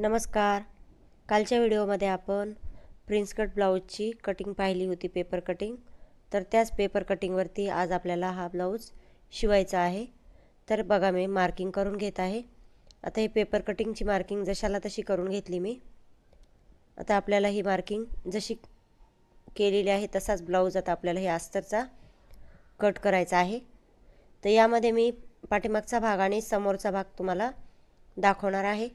नमस्कार. कालच्या व्हिडिओमध्ये आपण प्रिन्स कट ब्लाऊजची कटिंग पाहिली होती पेपर कटिंग तर त्याच पेपर कटिंगवरती आज आपल्याला हा ब्लाऊज शिवायचा आहे. तर बघा मी मार्किंग करून घेत आहे. आता ही पेपर कटिंगची मार्किंग जशाला तशी करून घेतली मी. आता आपल्याला ही मार्किंग जशी केलेली आहे तसाच ब्लाऊज आता आपल्याला हे अस्तरचा कट करायचा आहे. तर यामध्ये मी पाठीमागचा भाग आणि समोरचा भाग तुम्हाला दाखवणार आहे.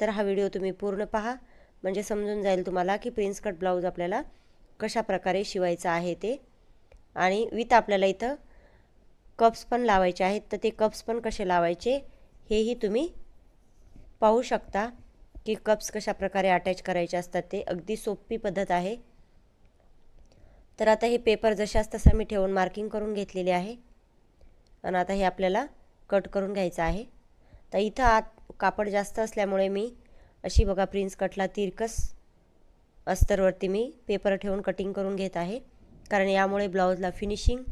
तर हा व्हिडिओ तुम्ही पूर्ण पहा. म्हणजे समजून जाईल तुम्हाला की प्रिन्स कट ब्लाऊज आपल्याला कशा प्रकारे शिवायचं आहे ते. आणि विथ आपल्याला इथं कप्स पण लावायचे आहेत. तर ते कप्स पण कसे लावायचे हेही तुम्ही पाहू शकता की कप्स कशा प्रकारे अटॅच करायचे असतात ते. अगदी सोपी पद्धत आहे. तर आता हे पेपर जशाच तसा मी ठेवून मार्किंग करून घेतलेले आहे. आणि आता हे आपल्याला कट करून घ्यायचं आहे. तर इथं आत कापड जास्त असल्यामुळे मी अशी बघा प्रिन्स कटला तिरकस अस्तरवरती मी पेपर ठेवून कटिंग करून घेत आहे. कारण यामुळे ब्लाऊजला फिनिशिंग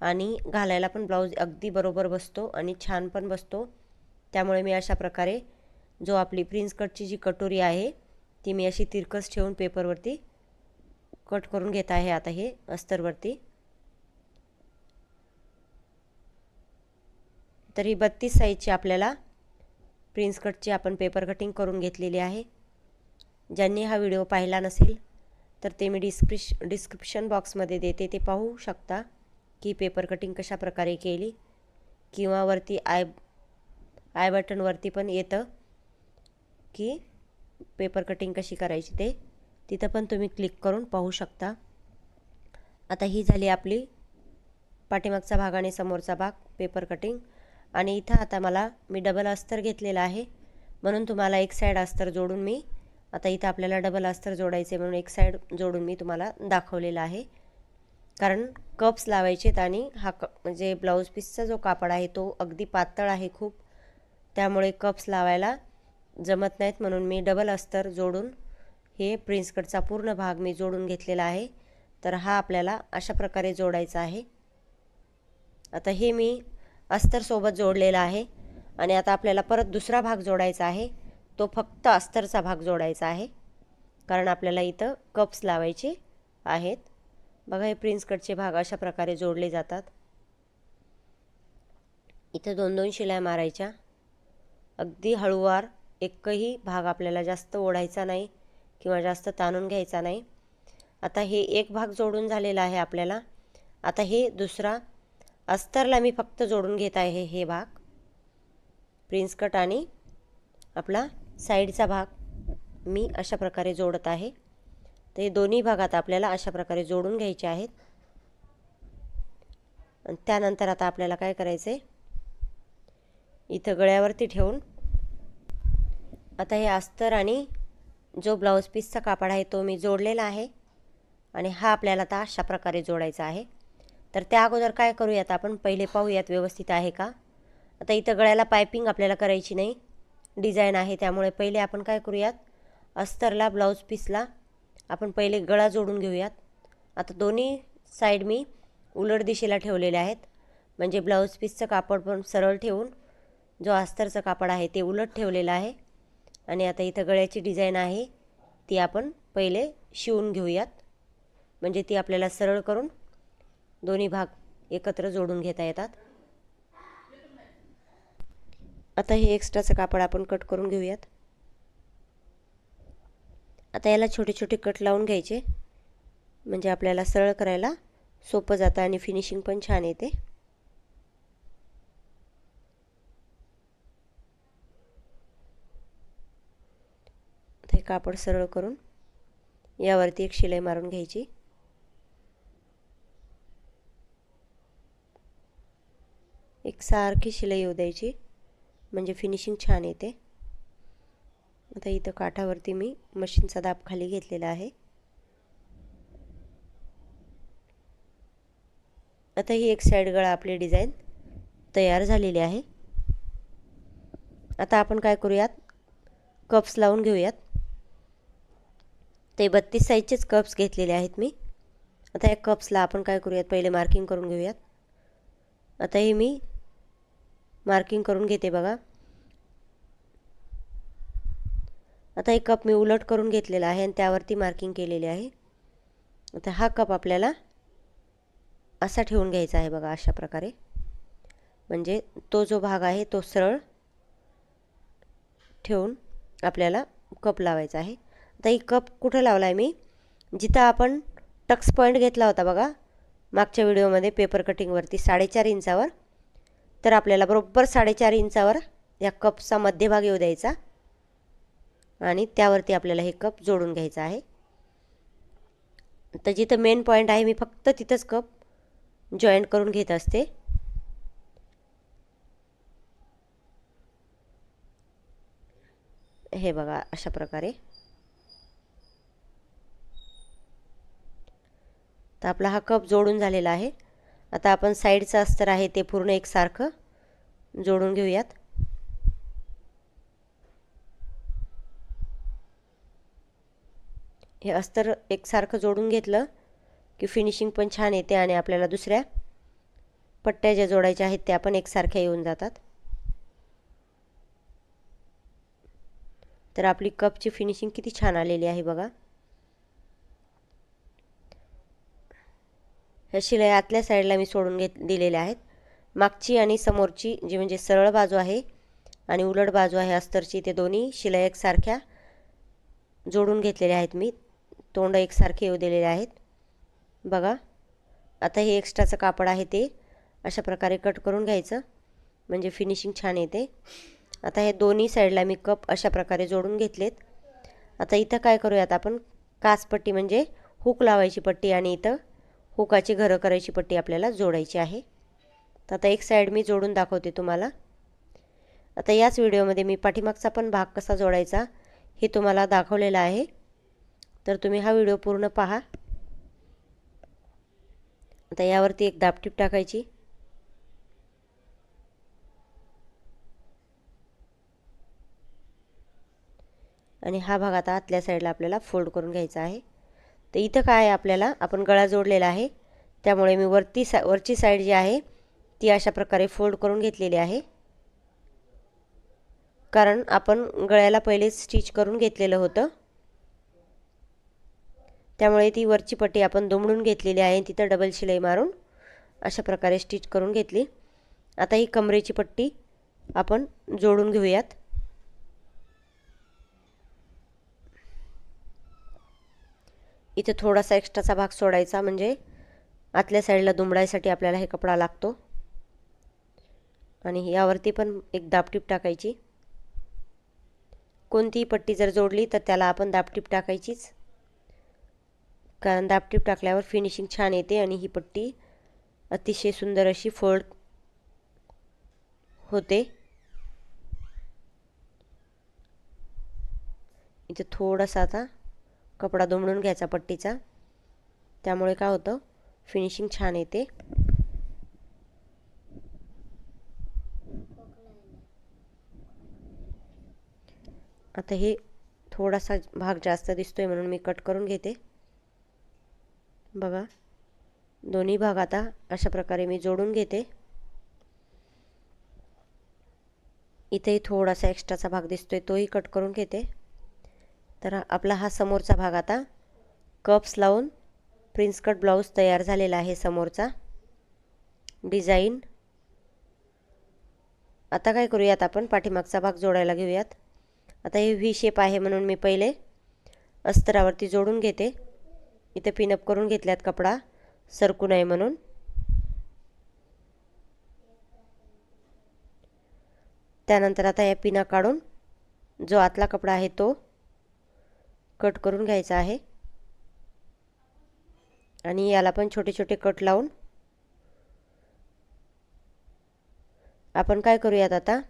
आणि घालायला पण ब्लाऊज अगदी बरोबर बसतो आणि छान पण बसतो. त्यामुळे मी अशा प्रकारे जो आपली प्रिन्स कटची जी कटोरी आहे ती मी अशी तिरकस ठेवून पेपरवरती कट करून घेत आहे आता हे अस्तरवरती. तरी बत्तीस साईजची आपल्याला प्रिन्स कटची आपण पेपर कटिंग करून घेतलेली आहे. ज्यांनी हा व्हिडिओ पाहिला नसेल तर ते मी डिस्क्रिश डिस्क्रिप्शन बॉक्समध्ये देते. ते पाहू शकता की पेपर कटिंग कशा प्रकारे केली किंवा वरती आय आय बटनवरती पण येतं की पेपर कटिंग कशी करायची ते. तिथं पण तुम्ही क्लिक करून पाहू शकता. आता ही झाली आपली पाठीमागचा भाग आणि समोरचा भाग पेपर कटिंग. आणि इथं आता मला मी डबल अस्तर घेतलेला आहे. म्हणून तुम्हाला एक साईड अस्तर जोडून मी आता इथं आपल्याला डबल अस्तर जोडायचे म्हणून एक साईड जोडून मी तुम्हाला दाखवलेला आहे. कारण कप्स लावायचेत आणि हा क म्हणजे ब्लाऊज पीसचा जो कापड आहे तो अगदी पातळ आहे खूप. त्यामुळे कप्स लावायला जमत नाहीत. म्हणून मी डबल अस्तर जोडून हे प्रिन्स कटचा पूर्ण भाग मी जोडून घेतलेला आहे. तर हा आपल्याला अशा प्रकारे जोडायचा आहे. आता हे मी अस्तरसोबत जोडलेला आहे. आणि आता आपल्याला परत दुसरा भाग जोडायचा आहे. तो फक्त अस्तरचा भाग जोडायचा आहे. कारण आपल्याला इथं कप्स लावायचे आहेत. बघा हे प्रिन्स कटचे भाग अशा प्रकारे जोडले जातात. इथं दोन दोन शिलाय मारायच्या. अगदी हळूवार एकही भाग आपल्याला जास्त ओढायचा नाही किंवा जास्त ताणून घ्यायचा नाही. आता हे एक भाग जोडून झालेला आहे आपल्याला. आता हे दुसरा अस्तरला मी फक्त जोडून घेत आहे हे भाग. प्रिन्स कट आणि आपला साईडचा भाग मी अशा प्रकारे जोडत आहे. तर हे दोन्ही भागात आपल्याला अशा प्रकारे जोडून घ्यायचे आहेत. आणि त्यानंतर आता आपल्याला काय करायचं आहे इथं गळ्यावरती ठेवून आता हे अस्तर आणि जो ब्लाऊज पीसचा कापड आहे तो मी जोडलेला आहे. आणि हा आपल्याला आता अशा प्रकारे जोडायचा आहे. तर त्या अगोदर काय करूयात आपण? पहिले पाहूयात व्यवस्थित आहे का? आता इथं गळ्याला पायपिंग आपल्याला करायची नाही. डिझाईन आहे त्यामुळे पहिले आपण काय करूयात? अस्तरला ब्लाऊज पीसला आपण पहिले गळा जोडून घेऊयात. आता दोन्ही साईड मी उलट दिशेला ठेवलेले आहेत. म्हणजे ब्लाऊज पीसचं कापड पण सरळ ठेवून जो अस्तरचं कापड आहे ते उलट ठेवलेलं आहे. आणि आता इथं गळ्याची डिझाईन आहे. ती आपण पहिले शिवून घेऊयात. म्हणजे ती आपल्याला सरळ करून दोन्ही भाग एकत्र जोडून घेता येतात. आता हे एक्स्ट्राचं कापड आपण कट करून घेऊयात. आता याला छोटे छोटे कट लावून घ्यायचे. म्हणजे आपल्याला सरळ करायला सोपं जातं आणि फिनिशिंग पण छान येते. हे कापड सरळ करून यावरती एक शिलाई मारून घ्यायची. एक सारखी शिलाई येऊ द्यायची म्हणजे फिनिशिंग छान येते. आता इथं काठावरती मी मशीनचा दाब खाली घेतलेला आहे. आता ही एक साईड गळा आपली डिझाईन तयार झालेली आहे. आता आपण काय करूयात? कप्स लावून घेऊयात. ते बत्तीस साईजचेच कप्स घेतलेले आहेत मी. आता या कप्सला आपण काय करूयात? पहिले मार्किंग करून घेऊयात. आता हे मी मार्किंग करून घेते बघा. आता एक कप मी उलट करून घेतलेला आहे आणि त्यावरती मार्किंग केलेली आहे. आता हा कप आपल्याला असा ठेवून घ्यायचा आहे बघा अशा प्रकारे. म्हणजे तो जो भाग आहे तो सरळ ठेवून आपल्याला कप लावायचा आहे. आता ही कप कुठं लावला आहे मी? जिथं आपण टक्स पॉईंट घेतला होता बघा. मागच्या व्हिडिओमध्ये पेपर कटिंगवरती साडेचार इंचावर. तर आपल्याला बरोबर साडेचार इंचावर या कपचा मध्यभाग येऊ द्यायचा. आणि त्यावरती आपल्याला हे कप जोडून घ्यायचं आहे. तर जिथं मेन पॉईंट आहे मी फक्त तिथंच कप जॉईंट करून घेत असते. हे बघा अशा प्रकारे. तर आपला हा कप जोडून झालेला आहे. आता आपण साईडचं अस्तर आहे ते पूर्ण एकसारखं जोडून घेऊयात. हे अस्तर एकसारखं जोडून घेतलं की फिनिशिंग पण छान येते आणि आपल्याला दुसऱ्या पट्ट्या ज्या जोडायच्या आहेत त्या पण एकसारख्या येऊन जातात. तर आपली कपची फिनिशिंग किती छान आलेली आहे बघा. ह्या शिलाई आतल्या साईडला मी सोडून घेत दिलेल्या आहेत. मागची आणि समोरची जी म्हणजे सरळ बाजू आहे आणि उलट बाजू आहे अस्तरची ते दोन्ही शिलाई एकसारख्या जोडून घेतलेल्या आहेत मी. तोंड एकसारखे येऊ दिलेले आहेत. बघा आता हे एक्स्ट्राचं कापड आहे ते. अशा प्रकारे कट करून घ्यायचं. म्हणजे फिनिशिंग छान येते. आता हे दोन्ही साईडला मी कप अशा प्रकारे जोडून घेतलेत. आता इथं काय करूयात आपण? कासपट्टी म्हणजे हुक लावायची पट्टी आणि इथं हुकाची घरं करायची पट्टी आपल्याला जोडायची आहे. तर आता एक साईड मी जोडून दाखवते तुम्हाला. आता याच व्हिडिओमध्ये मी पाठीमागचा पण भाग कसा जोडायचा हे तुम्हाला दाखवलेलं आहे. तर तुम्ही हा व्हिडिओ पूर्ण पहा. आता यावरती एक दापटीप टाकायची. आणि हा भाग आता आतल्या साईडला आपल्याला फोल्ड करून घ्यायचा आहे. तर इथं काय आहे आपल्याला? आपण गळा जोडलेला आहे. त्यामुळे मी वरती सा वरची साईड जी आहे ती अशा प्रकारे फोल्ड करून घेतलेली आहे. कारण आपण गळ्याला पहिले स्टिच करून घेतलेलं होतं. त्यामुळे ती वरची पट्टी आपण दुमडून घेतलेली आहे तिथं डबल शिलाई मारून अशा प्रकारे स्टिच करून घेतली. आता ही कमरेची पट्टी आपण जोडून घेऊयात. इथे थोडासा एक्स्ट्राचा भाग सोडायचा म्हणजे आतल्या साईडला दुमडायसाठी आपल्याला हे कपडा लागतो. आणि यावरती पण एक दापटीप टाकायची. कोणतीही पट्टी जर जोडली तर त्याला आपण दापटीप टाकायचीच. कारण दापटीप टाकल्यावर फिनिशिंग छान येते आणि ही पट्टी अतिशय सुंदर अशी फोल्ड होते. इथे थोडासा आता कपडा दुमडून घ्यायचा पट्टीचा. त्यामुळे काय होतं? फिनिशिंग छान येते. आता हे थोडासा भाग जास्त दिसतोय म्हणून मी कट करून घेते. बघा. दोन्ही भाग आता अशा प्रकारे मी जोडून घेते. इथेही थोडासा एक्स्ट्राचा भाग दिसतोय तोही कट करून घेते. तर आपला हा समोरचा भाग आता. कप्स लावून प्रिन्स कट ब्लाऊज तयार झालेला आहे समोरचा. डिझाईन. आता काय करूयात आपण? पाठीमागचा भाग जोडायला घेऊयात. आता हे व्ही शेप आहे म्हणून मी पहिले अस्तरावरती जोडून घेते. इथं पिनअप करून घेतल्यात कपडा. सरकू नये म्हणून. त्यानंतर आता या पिना काढून जो आतला कपडा आहे तो कट करून घ्यायचा आहे. आणि याला पण छोटे छोटे कट लावून आपण काय करूयात आता?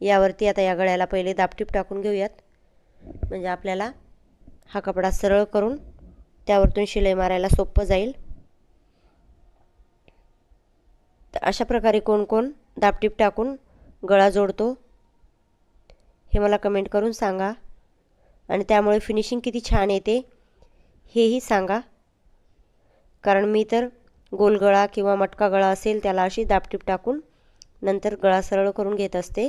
यावरती आता या गळ्याला पहिले दापटीप टाकून घेऊयात. म्हणजे आपल्याला हा कपडा सरळ करून त्यावरतून शिलाई मारायला सोपं जाईल. तर अशा प्रकारे कोण कोण दापटीप टाकून गळा जोडतो हे मला कमेंट करून सांगा. आणि त्यामुळे फिनिशिंग किती छान येते हेही सांगा. कारण मी तर गोल गळा किंवा मटका गळा असेल त्याला अशी दापटीप टाकून नंतर गळा सरळ करून घेत असते.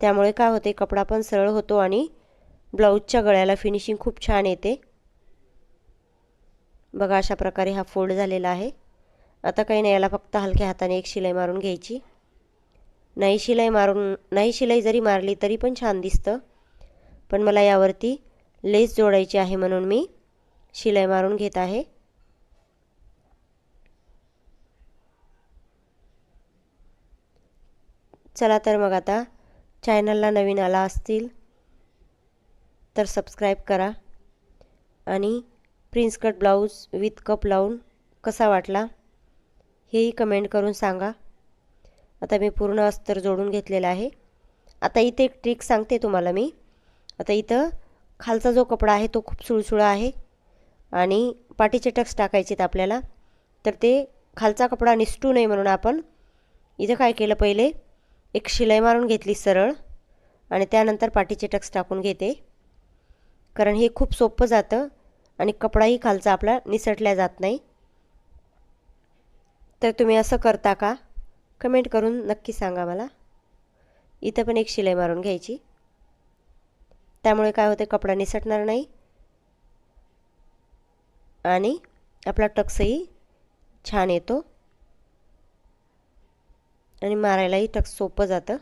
त्यामुळे काय होते कपडा पण सरळ होतो आणि ब्लाऊजच्या गळ्याला फिनिशिंग खूप छान येते. बघा अशा प्रकारे हा फोल्ड झालेला आहे. आता काही नाही याला फक्त हलक्या हाताने एक शिलाई मारून घ्यायची. नाही शिलाई मारून नाही शिलाई जरी मारली तरी पण छान दिसतं. पण मला यावरती लेस जोडायची आहे म्हणून मी शिलाई मारून घेत आहे. चला तर मग आता चॅनलला नवीन आला असतील तर सबस्क्राईब करा आणि prince cut blouse with cup लावून कसा वाटला हेही कमेंट करून सांगा. आता मी पूर्ण अस्तर जोडून घेतलेलं आहे. आता इथे एक ट्रिक सांगते तुम्हाला मी. आता इथं खालचा जो कपडा आहे तो खूप सुळसुळा आहे आणि पाठीचे टक्स टाकायचे आहेत आपल्याला. तर ते खालचा कपडा निसटू नये म्हणून आपण इथं काय केलं पहिले? एक शिलाई मारून घेतली सरळ आणि त्यानंतर पाठीचे टक्स टाकून घेते. कारण हे खूप सोपं जातं आणि कपडाही खालचा आपला निसटल्या जात नाही. तर तुम्ही असं करता का? कमेंट करून नक्की सांगा मला. इथं पण एक शिलाई मारून घ्यायची. त्यामुळे काय होते कपडा निसटणार नाही. आणि आपला टक्सही छान येतो. आणि मारायलाही टक्स सोपं जातं.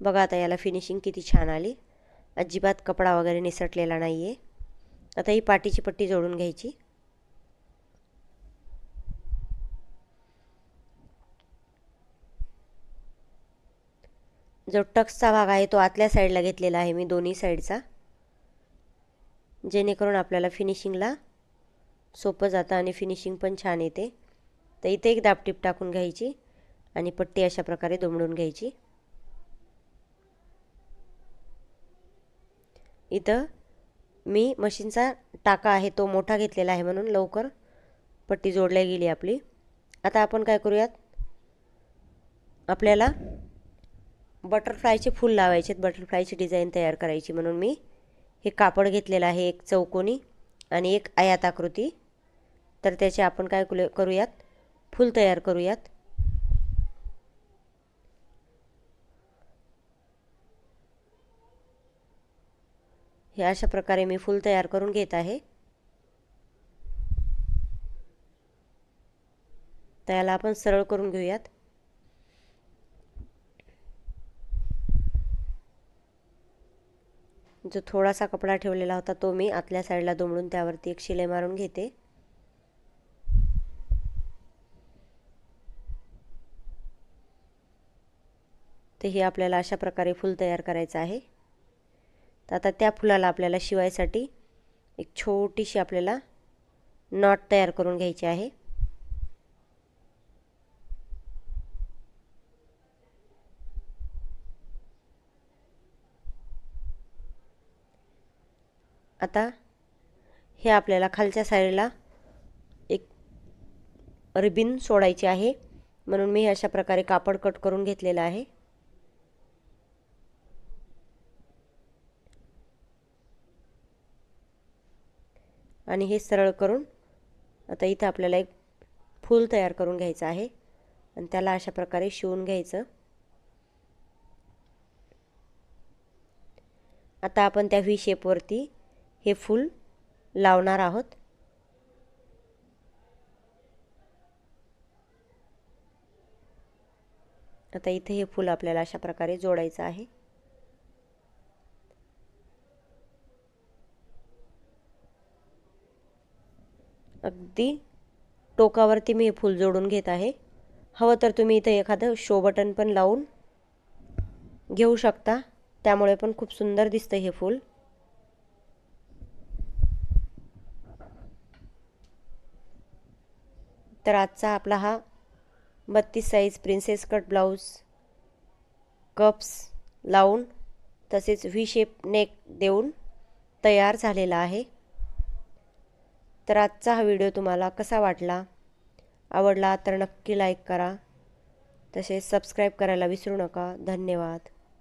बघा आता याला फिनिशिंग किती छान आली. अजिबात कपडा वगैरे निसटलेला नाही आहे आता ही पाठीची पट्टी जोडून घ्यायची. जो टक्सचा भाग आहे तो आतल्या साईडला घेतलेला आहे मी दोन्ही साईडचा. जेणेकरून आपल्याला फिनिशिंगला सोपं जातं आणि फिनिशिंग पण छान येते. तर इथे एक दापटीप टाकून घ्यायची आणि पट्टी अशा प्रकारे दुमडून घ्यायची. इथं मी मशीनचा टाका आहे तो मोठा घेतलेला आहे म्हणून लवकर पट्टी जोडल्या गेली आपली. आता आपण काय करूयात? आपल्याला बटरफ्लायचे फूल लावायचे बटरफ्लायची डिझाईन तयार करायची म्हणून मी. हे कापड घेतलेलं आहे एक चौकोनी आणि एक आयाताकृती तर त्याचे आपण काय कुले करूयात? फूल तयार करूयात. हे अशा प्रकारे मी फूल तयार करून घेत आहे. त्याला आपण सरळ करून घेऊयात. जो थोडासा कपडा ठेवलेला होता तो मी आतल्या साईडला दुमडून त्यावरती एक शिलाई मारून घेते. तर हे आपल्याला अशा प्रकारे फूल तयार करायचं आहे. तर आता त्या फुलाला आपल्याला शिवायसाठी एक छोटीशी आपल्याला नॉट तयार करून घ्यायची आहे. आता हे आपल्याला खालच्या साईडला एक रिबिन सोडायची आहे. म्हणून मी अशा प्रकारे कापड कट करून घेतलेलं आहे. आणि हे सरळ करून आता इथं आपल्याला एक फूल तयार करून घ्यायचं आहे. आणि त्याला अशा प्रकारे शिवून घ्यायचं. आता आपण त्या व्ही शेपवरती हे फूल लावणार आहोत. आता इथे हे फूल आपल्याला अशा प्रकारे जोडायचं आहे. अगदी टोकावरती मी हे फूल जोडून घेत आहे. हवं तर तुम्ही इथं एखादं शो बटन पण लावून घेऊ शकता. त्यामुळे पण खूप सुंदर दिसतं हे फूल. तर आजचा आपला हा बत्तीस size princess cut blouse cups लावून तसेच व्ही शेप नेक देऊन तयार झालेला आहे. तर आजचा हा व्हिडिओ तुम्हाला कसा वाटला? आवडला तर नक्की लाईक करा. तसेच सबस्क्राईब करायला विसरू नका. धन्यवाद.